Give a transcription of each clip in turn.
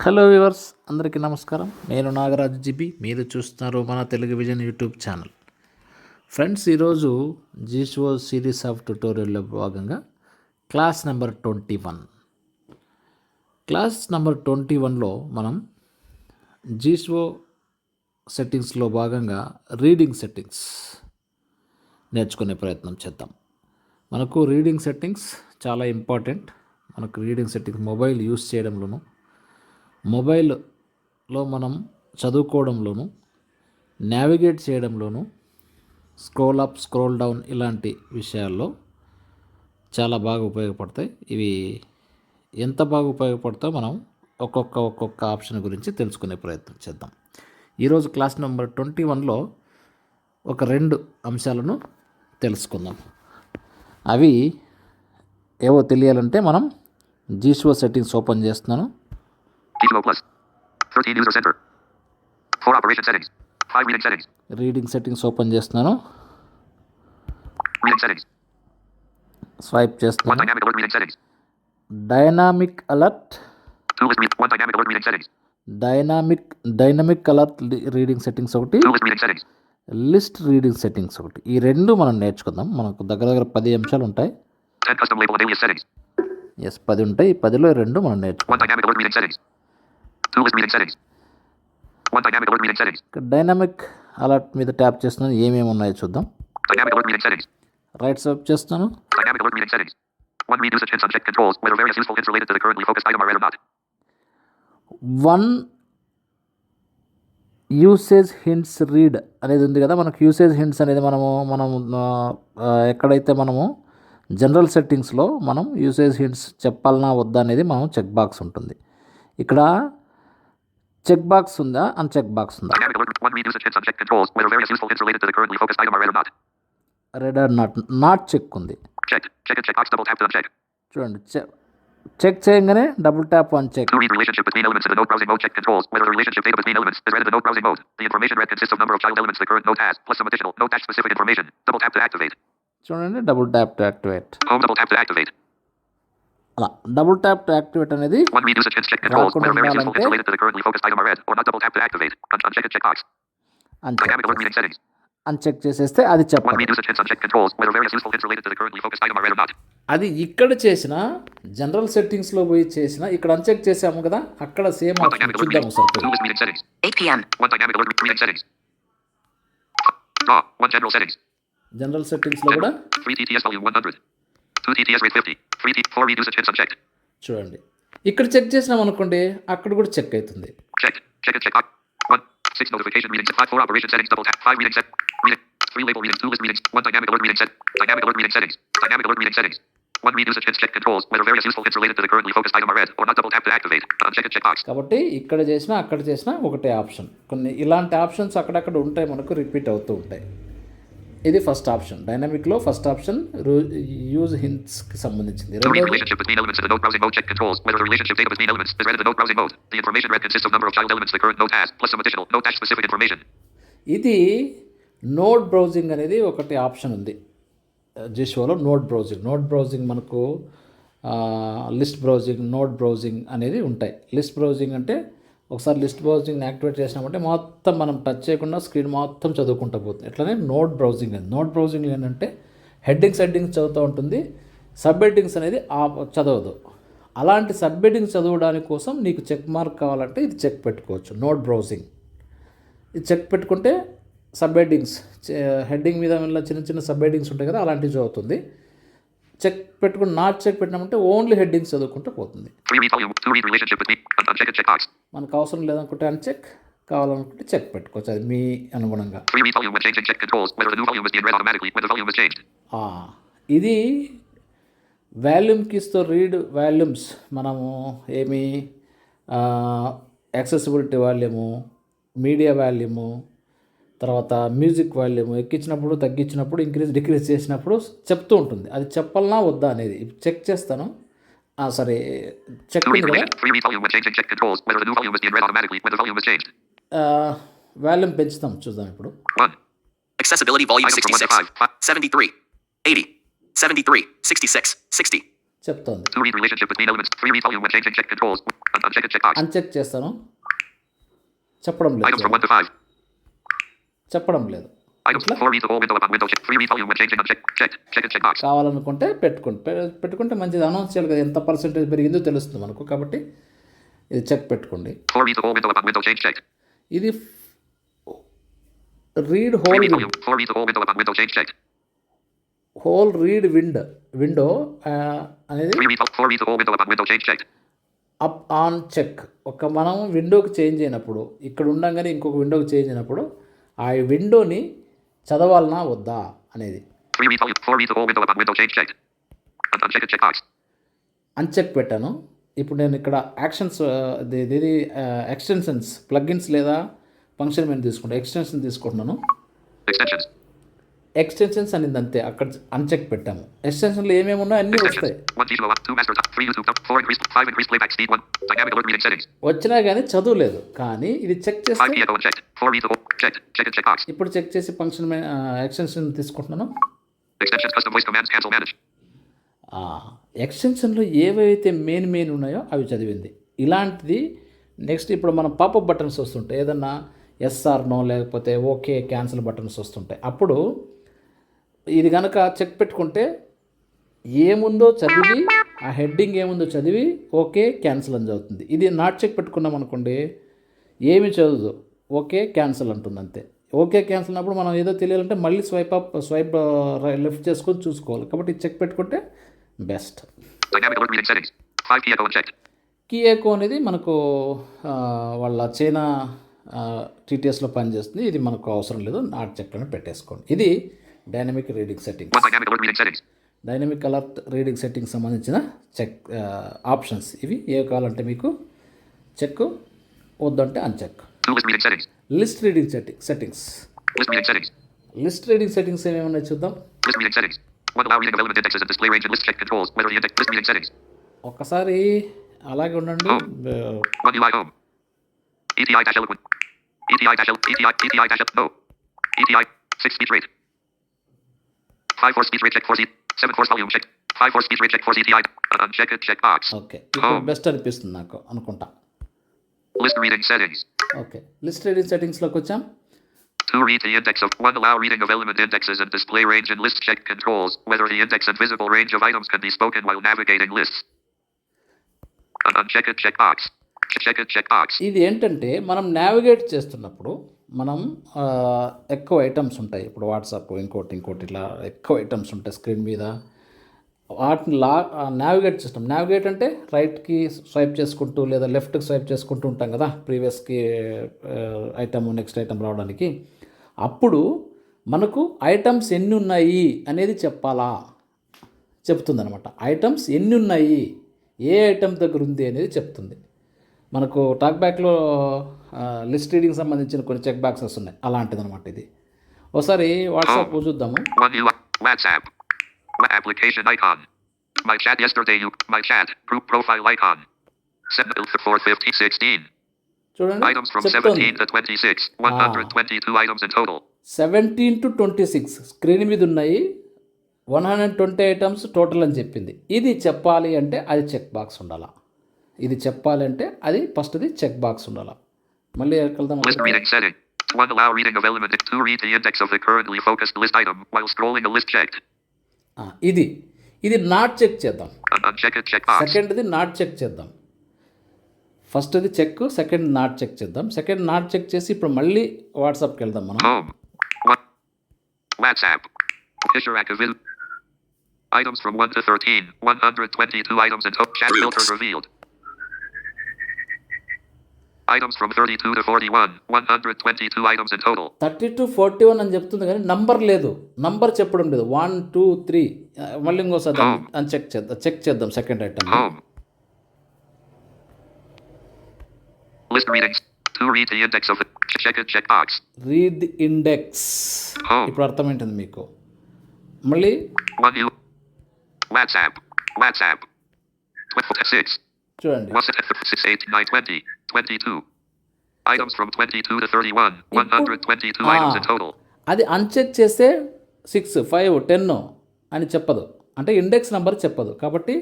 Hello viewers అందరికీ నమస్కారం. నేను నాగరాజు జిబి. మీరు చూస్తున్నారు మన Telugu vision YouTube channel. Friends ఈరోజు జీషో సిరీస్ ఆఫ్ ట్యుటోరియల్లో భాగంగా class number twenty one. Class number twenty వన్లో మనం జీషో సెట్టింగ్స్లో భాగంగా రీడింగ్ సెట్టింగ్స్ నేర్చుకునే ప్రయత్నం చేద్దాం. మనకు రీడింగ్ సెట్టింగ్స్ చాలా ఇంపార్టెంట్. మనకు రీడింగ్ సెట్టింగ్స్ మొబైల్ యూస్ చేయడంలోనూ మొబైల్లో మనం చదువుకోవడంలోనూ నావిగేట్ చేయడంలోనూ స్క్రోల్ అప్ స్క్రోల్ డౌన్ ఇలాంటి విషయాల్లో చాలా బాగా ఉపయోగపడతాయి. ఇవి ఎంత బాగా ఉపయోగపడతాయో మనం ఒక్కొక్క ఒక్కొక్క ఆప్షన్ గురించి తెలుసుకునే ప్రయత్నం చేద్దాం. ఈరోజు క్లాస్ నెంబర్ ట్వంటీ వన్లో ఒక రెండు అంశాలను తెలుసుకుందాం. అవి ఏవో తెలియాలంటే మనం జీషో సెట్టింగ్స్ ఓపెన్ చేస్తున్నాను. Gizmo Plus. 13 User Center. 4 Operation Settings. 5 Reading Settings. Reading settings open చేస్తున్నాను Reading Settings. స్వైప్ 1 చేస్తున్నాను Dynamic Alert Reading Settings. Dynamic alert 2 List Read. 1 Dynamic Alert Reading Settings. Dynamic dynamic alert reading settings ఒకటి 2 List Reading Settings. List reading settings ఒకటి ఈ రెండు మనం నేర్చుకుందాం మనకు దగ్గర దగ్గర పది అంశాలు ఉంటాయి 10 Custom Label and Alias Settings. ఎస్ పది ఉంటాయి ఈ పదిలో ఈ రెండు మనం నేర్చుకుందాం 1 Dynamic Alert Reading Settings. ఇక్కడ డైనామిక్ అలర్ట్ మీద ట్యాప్ చేస్తున్నాను ఏమేమి ఉన్నాయో చూద్దాం. రైట్ స్వైప్ చేస్తాను Dynamic Alert Reading Settings. 1 Read Usage Hints on Check Controls. Whether various useful hints related to the currently focused item are read or not. One usage hints read అనేది ఉంది కదా మనకు usage hints అనేది మనము మనం ఎక్కడైతే మనము జనరల్ సెట్టింగ్స్లో మనం యూసేజ్ హింట్స్ చెప్పాలనా వద్దా అనేది మనం చెక్ బాక్స్ ఉంటుంది ఇక్కడ చెక్ బాక్స్ ఉందా అని చెక్ బాక్స్ ఉందా Dynamic Alert. 1 Read Usage Hints on Check Controls. Whether various useful hints related to the currently focused item are read or not. Read or not not check ఉంది Checked. Check and check box. Double tap to uncheck. చూడండి check చేయగానే double tap on check To read relationship between elements in the node browsing mode, check controls. Whether the relationship data between elements is read in the node browsing mode. The information read consists of number of child elements the current node has, plus some additional node dash specific information. Double tap to activate. చూడండి double tap to activate Home double tap to activate. అలా double tap to activate అనేది అని check చేసేస్తే అది అది ఇక్కడ చేసిన general సెట్టింగ్స్లో పోయి చేసిన ఇక్కడ అన్చెక్ చేసాము కదా అక్కడ సేమ్ జనరల్ సెట్టింగ్స్లో కూడా చూడండి. ఇక్కడ చెక్ చేసినాం అనుకోండి అక్కడ కూడా చెక్ అవుతుంది కాబట్టి ఇక్కడ చేసినా అక్కడ చేసినా ఒకటే ఆప్షన్ కొన్ని ఇలాంటి ఆప్షన్స్ అక్కడక్కడ ఉంటాయి మనకు రిపీట్ అవుతూ ఉంటాయి. ఇది ఫస్ట్ ఆప్షన్ డైనమిక్లో ఫస్ట్ ఆప్షన్ యూజ్ హింట్స్కి సంబంధించింది. ఇది నోట్ బ్రౌజింగ్ అనేది ఒకటి ఆప్షన్ ఉంది. జిషోలో నోట్ బ్రౌజింగ్ నోట్ బ్రౌజింగ్ మనకు లిస్ట్ బ్రౌజింగ్ నోట్ బ్రౌజింగ్ అనేది ఉంటాయి. లిస్ట్ బ్రౌజింగ్ అంటే ఒకసారి లిస్ట్ బ్రౌజింగ్ యాక్టివేట్ చేసినామంటే మొత్తం మనం టచ్ చేయకుండా స్క్రీన్ మొత్తం చదువుకుంటూ పోతుంది. ఎట్లనే నోట్ బ్రౌజింగ్ అని నోట్ బ్రౌజింగ్ ఏంటంటే హెడ్డింగ్స్ హెడ్డింగ్స్ చదువుతూ ఉంటుంది. సబ్ హెడ్డింగ్స్ అనేది ఆ చదవదు. అలాంటి సబ్ హెడ్డింగ్స్ చదవడానికి కోసం నీకు చెక్ మార్క్ కావాలంటే ఇది చెక్ పెట్టుకోవచ్చు. Note browsing. ఇది చెక్ పెట్టుకుంటే సబ్ హెడ్డింగ్స్ హెడ్డింగ్ మీద చిన్న చిన్న సబ్ హెడ్డింగ్స్ ఉంటాయి కదా అలాంటివి చదువుతుంది. చెక్ పెట్టుకుని నాట్ చెక్ పెట్టినామంటే ఓన్లీ హెడ్డింగ్స్ చదువుకుంటే పోతుంది. మనకు అవసరం లేదనుకుంటే అని చెక్ కావాలనుకుంటే చెక్ పెట్టుకోవచ్చు. అది మీ అనుగుణంగా. ఇది వాల్యూమ్ కీస్తో రీడ్ వాల్యూమ్స్. మనము ఏమి యాక్సెసిబిలిటీ వాల్యూము మీడియా వాల్యూము తర్వాత మ్యూజిక్ వాల్యూమ్ ఎక్కించినప్పుడు తగ్గించినప్పుడు ఇంక్రీజ్ డిక్రీజ్ చేసినప్పుడు చెప్తూ ఉంటుంది. అది చెప్పాలనా వద్దా అనేది. చెక్ చేస్తాను. సరే చెక్ వాల్యూమ్ పెంచుతాం. చూద్దాం ఇప్పుడు. చెప్తాను చెప్పడం లేదు. చెప్పడం లేదు. కావాలనుకుంటే పెట్టుకోండి పెట్టుకుంటే మంచిది. అనౌన్స్ చేయాలి కదా ఎంత పర్సెంటేజ్ పెరిగిందో తెలుస్తుంది మనకు. కాబట్టి ఇది చెక్ పెట్టుకోండి. ఇది read whole whole read wind window అనేది అప్ ఆన్ చెక్ ఒక మనం విండోకి చేంజ్ అయినప్పుడు ఇక్కడ ఉండగానే ఇంకొక విండోకి చేంజ్ అయినప్పుడు ఆ విండోని చదవాలనా వద్దా అనేది 3 read volume. 4 read the whole window up on window change checked. Un- Uncheck and check box. Uncheck పెట్టాను ఇప్పుడు నేను ఇక్కడ యాక్షన్స్ ఇది ఎక్స్టెన్షన్స్ ప్లగ్ఇన్స్ లేదా ఫంక్షన్ మెనూ తీసుకుంటాను ఎక్స్టెన్షన్ తీసుకుంటున్నాను. ఎక్స్టెన్షన్స్ అనేది అంతే అక్కడ అన్చెక్ పెట్టాము. ఎక్స్టెన్షన్లు ఏమేమి ఉన్నాయో అన్ని వస్తాయి. వచ్చినా కానీ చదువులేదు కానీ ఇది చెక్ చేస్తే ఇప్పుడు చెక్ చేసి ఫంక్షన్ ఎక్స్టెన్షన్ తీసుకుంటున్నాను. ఎక్స్టెన్షన్లు ఏవైతే మెయిన్ మెయిన్ ఉన్నాయో అవి చదివింది. ఇలాంటిది నెక్స్ట్ ఇప్పుడు మనం పాప్ బటన్స్ వస్తుంటాయి. ఏదన్నా ఎస్ఆర్నో లేకపోతే ఓకే క్యాన్సిల్ బటన్స్ వస్తుంటాయి. అప్పుడు ఇది కనుక చెక్ పెట్టుకుంటే ఏముందో చదివి ఆ హెడ్డింగ్ ఏముందో చదివి ఓకే క్యాన్సిల్ అని చదువుతుంది ఇది నాట్ చెక్ పెట్టుకున్నాం అనుకోండి ఏమి చదవదు. ఓకే క్యాన్సిల్ అంటుంది అంతే. ఓకే క్యాన్సిల్ అన్నప్పుడు మనం ఏదో తెలియాలంటే మళ్ళీ స్వైప్ అప్ స్వైప్ లెఫ్ట్ చేసుకొని చూసుకోవాలి. కాబట్టి చెక్ పెట్టుకుంటే best. Dynamic alert reading settings. 5 P echo unchecked. Key echo అనేది మనకు వాళ్ళ చైనా టీటీఎస్లో పనిచేస్తుంది. ఇది మనకు అవసరం లేదు. నాట్ చెక్ అని పెట్టేసుకోండి. ఇది dynamic reading settings dynamic colour reading setting సంబంధించిన చెక్ ఆప్షన్స్ uh, ఇవి ఏ కావాలంటే మీకు చెక్ వద్దంటే uncheck list reading setting settings list reading settings ఏమేమన్నా చూద్దాం? ఒకసారి అలాగే ఉండండి. ETI uh, dash eloquent. ETI dash eloquent. ETI dash eloquent. ETI. Six speech rate. speed rate. 5 4 speed rate check for Z. 7 force volume check. 5 4 speed rate check for ZTI. Uh, uncheck it check box. Okay ఇప్పుడు best అనిపిస్తుంది నాకు అనుకుంటా List reading settings. Okay list reading సెట్టింగ్స్లోకి వచ్చాం 2 read the index of 1 allow reading of element indexes and display range and list check controls. Whether the index and visible range of items can be spoken while navigating lists. Uh, uncheck it check box. Check it check box. ఇది ఏంటంటే మనం navigate చేస్తున్నప్పుడు మనం ఎక్కువ items ఉంటాయి. ఇప్పుడు WhatsApp ఇంకోటి ఇంకోటి ఇట్లా ఎక్కువ ఐటమ్స్ ఉంటాయి స్క్రీన్ మీద. వాటిని లా నావిగేట్ చేస్తాం. నావిగేట్ అంటే రైట్కి స్వైప్ చేసుకుంటూ లేదా లెఫ్ట్కి స్వైప్ చేసుకుంటూ ఉంటాం కదా ప్రీవియస్కి ఐటమ్ నెక్స్ట్ ఐటమ్ రావడానికి. అప్పుడు మనకు ఐటమ్స్ ఎన్ని ఉన్నాయి అనేది చెప్పాలా? చెప్తుంది ఐటమ్స్ ఎన్ని ఉన్నాయి? ఏ ఐటమ్ దగ్గర ఉంది అనేది చెప్తుంది. మనకు టాక్ బ్యాక్లో లిస్ట్ రీడింగ్ సంబంధించిన కొన్ని చెక్ బాక్సెస్ ఉన్నాయి అలాంటిది అనమాట ఇది ఒకసారి వాట్సాప్ చూద్దాము 1 UI. WhatsApp. Wa- application icon. My chat yesterday. You. My chat. Group profile icon. Send bill for 450 16. చూడండి Items from చెప్తోంది 17 to 26. 122 items in total. Seventeen to twenty six screen మీద ఉన్నాయి one hundred twenty items total అని చెప్పింది ఇది చెప్పాలి అంటే అది చెక్ బాక్స్ ఉండాలా ఇది చెప్పాలి అంటే అది ఫస్ట్ది చెక్ బాక్స్ ఉండాలా మళ్ళీ వెళ్దాం. 1 allow reading of element. 2 read the index of the currently focused list item while scrolling a list checked. ఆ, ఇది ఇది నాట్ చెక్ చేద్దాం. సెకండ్ది నాట్ చెక్ చేద్దాం ఫస్ట్ది చెక్ సెకండ్ నాట్ చెక్ చేద్దాం సెకండ్ నాట్ చెక్ చేసి ఇప్పుడు మళ్ళీ వాట్సాప్కి వెళ్దాం మనం Home. 1. WhatsApp. Fisher active. Items from 1 to 13. 122 items total. Chat filter revealed. Items from 32 to 41. 122 items in total. Thirty two forty one అని చెప్తుంది కానీ నంబర్ లేదు నంబర్ చెప్పడం లేదు వన్ టూ త్రీ మళ్ళీ ఇంకోసారి అని చెక్ చేద్దాం చెక్ చేద్దాం second item Home. List readings. To read the index of the check it check box. Read the index Home. ఇప్పుడు అర్థమైంటుంది మీకు మళ్ళీ 1 U. WhatsApp. WhatsApp. 26. చూడండి WhatsApp 6, 8, 9, 20, 22. Items from 22 to 31. Ah. అది అన్చెక్ చేస్తే 6, 5, 10 అని చెప్పదు. అంటే ఇండెక్స్ నెంబర్ చెప్పదు. కాబట్టి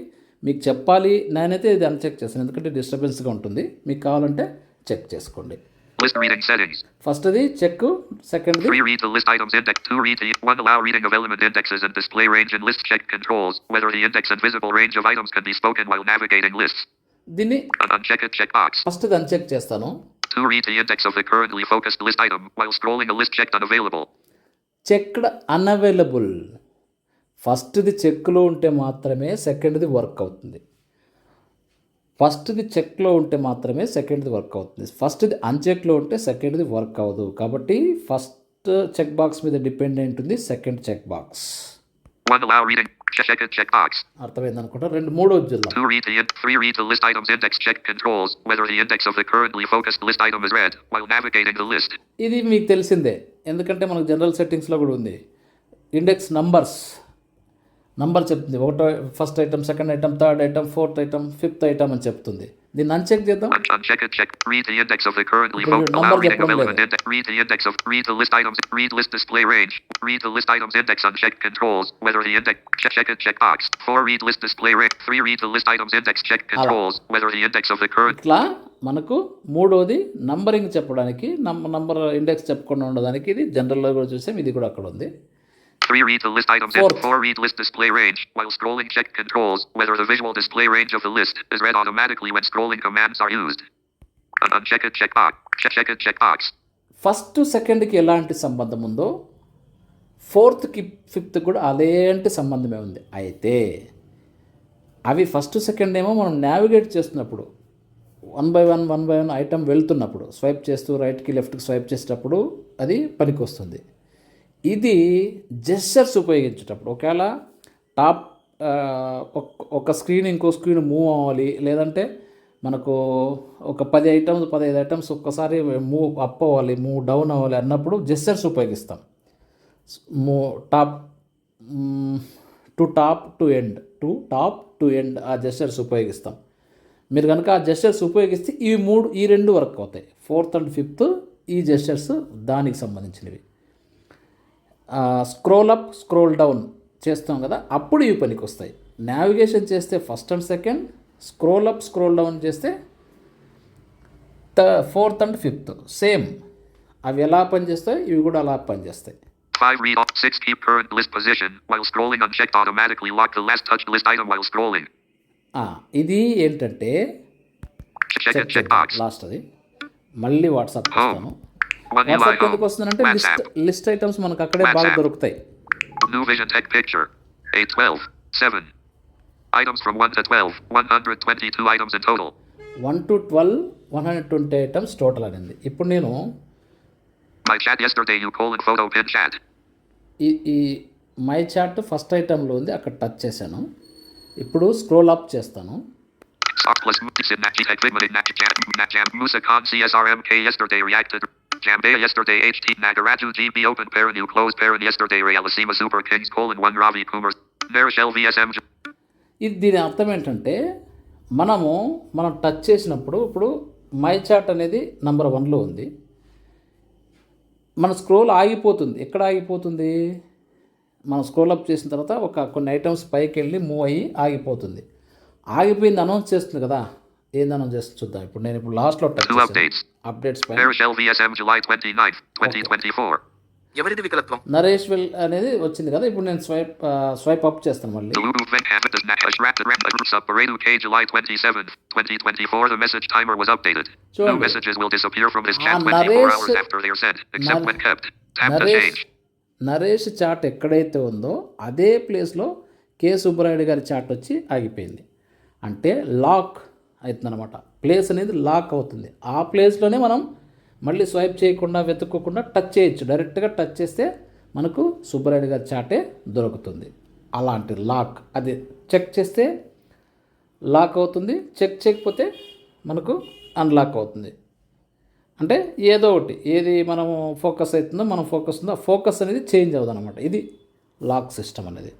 మీకు చెప్పాలి నేనైతే ఇది అన్చెక్ చేస్తాను ఎందుకంటే డిస్టర్బెన్స్గా ఉంటుంది. మీకు కావాలంటే చెక్ చేసుకోండి. ఫస్ట్ అది check second list items index to display range list check controls whether index and visible range of items can be spoken while navigating list దీన్ని checkbox. ఫస్ట్ది అన్చెక్ చేస్తాను. 2 read the index of the currently focused list item while scrolling a list checked unavailable. Checked unavailable ఫస్ట్ది చెక్లో ఉంటే మాత్రమే సెకండ్ది work అవుతుంది. ఫస్ట్ది చెక్లో ఉంటే మాత్రమే సెకండ్ది వర్క్ అవుతుంది. ఫస్ట్ది అన్చెక్లో ఉంటే సెకండ్ది వర్క్ అవ్వదు. కాబట్టి ఫస్ట్ చెక్ బాక్స్ మీద డిపెండ్ అయి ఉంటుంది సెకండ్ చెక్ బాక్స్ ఇది మీకు తెలిసిందే. ఎందుకంటే మనకు జనరల్ సెట్టింగ్స్లో కూడా ఉంది. ఇండెక్స్ నంబర్స్ నంబర్ చెప్తుంది. ఒకటో first item second item third item fourth item fifth item అని చెప్తుంది. దీన్ని అన్చెక్ చేద్దాం check. Read the index of the currently ఇప్పుడు focused. number Allow reading of చెప్పడం index. Read the index of. Read the list items. Read list display range. Read the list items index. Uncheck controls. Whether the index. Check check checkbox. 4 read list display range. 3 read the list items index. Check controls. Whether the index of the current. ఇట్లా మనకు మూడోది numbering చెప్పడానికి number index చెప్పకుండా ఉండడానికి ఇది జనరల్లో కూడా చూసాం ఇది కూడా అక్కడ ఉంది 3 read the list items. Fourth. In. 4 read list display range. While scrolling check controls. Whether the visual display range of the list is read automatically when scrolling commands are used. An unchecked checkbox. Check checked checkbox. First సెకండ్కి ఎలాంటి సంబంధం ఉందో ఫోర్త్కి fifth కూడా అలాంటి సంబంధమే ఉంది అయితే అవి ఫస్ట్ సెకండ్ ఏమో మనం నావిగేట్ చేస్తున్నప్పుడు one by one one by one item వెళ్తున్నప్పుడు స్వైప్ చేస్తూ రైట్కి లెఫ్ట్కి స్వైప్ చేసేటప్పుడు అది పనికి వస్తుంది ఇది జెస్చర్స్ ఉపయోగించేటప్పుడు ఒకవేళ టాప్ ఒక- ఒక స్క్రీన్ ఇంకో స్క్రీన్ మూవ్ అవ్వాలి లేదంటే మనకు ఒక పది ఐటమ్స్ పదహైదు ఐటమ్స్ ఒక్కసారి మూవ్ అప్ అవ్వాలి మూవ్ డౌన్ అవ్వాలి అన్నప్పుడు జెస్చర్స్ ఉపయోగిస్తాం. మూ top to top to end to top to end ఆ జెస్చర్స్ ఉపయోగిస్తాం. మీరు కనుక ఆ జెస్చర్స్ ఉపయోగిస్తే ఈ మూడు ఈ రెండు వర్క్ అవుతాయి. ఫోర్త్ అండ్ ఫిఫ్త్ ఈ జెస్చర్స్ దానికి సంబంధించినవి. స్క్రోల్ అప్ స్క్రోల్ డౌన్ చేస్తాం కదా అప్పుడు ఇవి పనికి వస్తాయి నావిగేషన్ చేస్తే first and second scroll up scroll down చేస్తే త ఫోర్త్ అండ్ ఫిఫ్త్ సేమ్ అవి ఎలా పనిచేస్తాయి ఇవి కూడా అలా పనిచేస్తాయి 5 read off 6 keep current list position while scrolling unchecked automatically lock the last touched list item while scrolling. ఆ, ఇది ఏంటంటే. లాస్ట్ అది మళ్ళీ వాట్సాప్ Home. 1 వాట్సాప్ ఎందుకు home. వస్తుందంటే లిస్ట్. లిస్ట్ ఐటమ్స్ మనకు అక్కడే బాగా. దొరుకుతాయి New vision tech picture. 8 12 7. Items from 1 to 12. 122 items in total. One two twelve one hundred twenty items total అనేది ఇప్పుడు నేను My chat yesterday you colon photo pin chat. ఈ ఈ మై చాట్ ఫస్ట్ ఐటెంలో ఉంది అక్కడ టచ్ చేశాను ఇప్పుడు స్క్రోల్ అప్ చేస్తాను plus in Figma in Nat Jam Nat Jam Musa Khan CSRMK yesterday reacted. Jambea yesterday HT Nagaraju GB open parent you close parent yesterday Realissima Super Kings colon 1 Ravi Kumar. Narishel VSM ఇది దీని అర్థం ఏంటంటే మనము మనం touch చేసినప్పుడు ఇప్పుడు my chat అనేది number వన్లో ఉంది. మన స్క్రోల్ ఆగిపోతుంది. ఎక్కడ ఆగిపోతుంది? మనం స్క్రోల్ అప్ చేసిన తర్వాత ఒక కొన్ని ఐటమ్స్ పైకి వెళ్ళి మూవ్ అయ్యి ఆగిపోతుంది. ఆగిపోయింది అనౌన్స్ చేస్తుంది కదా. ఏందని జస్ట్ చూద్దాం ఇప్పుడు నేను ఇప్పుడు లాస్ట్లో టచ్ అప్డేట్స్ ఎవరిది వికలత్వం నరేష్ విల్ అనేది వచ్చింది కదా ఇప్పుడు నేను స్వైప్ స్వైప్ అప్ చేస్తాను మళ్ళీ నరేష్ చాట్ ఎక్కడైతే ఉందో అదే ప్లేస్ ప్లేస్లో కె సుబ్బరాయుడు గారి చాట్ వచ్చి ఆగిపోయింది అంటే లాక్ అవుతుందన్నమాట. ప్లేస్ అనేది లాక్ అవుతుంది. ఆ ప్లేస్లోనే మనం మళ్ళీ స్వైప్ చేయకుండా వెతుక్కోకుండా టచ్ చేయొచ్చు. డైరెక్ట్గా టచ్ చేస్తే మనకు సుబ్బరాయుడు గారి చాటే దొరుకుతుంది. అలాంటి లాక్ అది చెక్ చేస్తే లాక్ అవుతుంది. చెక్ చేయకపోతే మనకు అన్లాక్ అవుతుంది. అంటే ఏదో ఒకటి ఏది మనము ఫోకస్ అవుతుందో మనం ఫోకస్ ఉందో ఫోకస్ అనేది చేంజ్ అవుతుంది అనమాట ఇది లాక్ సిస్టమ్ అనేది.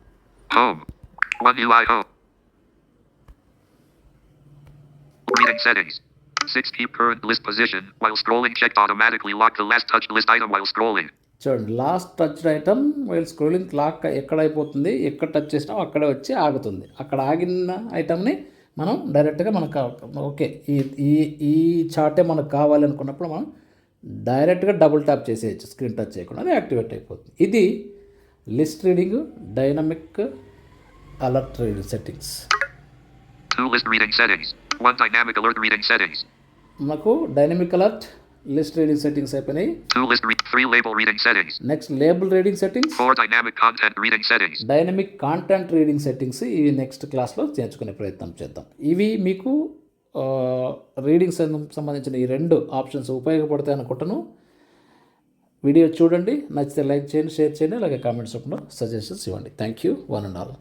Reading settings. 6 keep current list position while scrolling checked automatically. Lock the last touched list item while scrolling. చూడండి last touch item while scrolling clock ఎక్కడ అయిపోతుంది ఎక్కడ టచ్ చేసినా అక్కడే వచ్చి ఆగుతుంది. అక్కడ ఆగిన ఐటమ్ని మనం డైరెక్ట్గా మనకు ఓకే ఈ ఈ ఈ చార్టే మనకు కావాలి అనుకున్నప్పుడు మనం డైరెక్ట్గా డబుల్ ట్యాప్ చేసేయచ్చు స్క్రీన్ టచ్ చేయకుండా అది యాక్టివేట్ అయిపోతుంది. ఇది list reading dynamic alert reading settings One dynamic alert reading settings. మనకు dynamic alert list reading settings అయిపోయినాయి Two list re- three label reading settings. Next label reading settings Four dynamic content reading settings. Dynamic content reading settings ఇవి next క్లాస్లో చేర్చుకునే ప్రయత్నం చేద్దాం ఇవి మీకు reading సంబంధించిన ఈ రెండు ఆప్షన్స్ ఉపయోగపడతాయి అనుకుంటాను వీడియో చూడండి నచ్చితే లైక్ చేయండి షేర్ చేయండి అలాగే కామెంట్స్ రూపంలో సజెషన్స్ ఇవ్వండి thank you one and all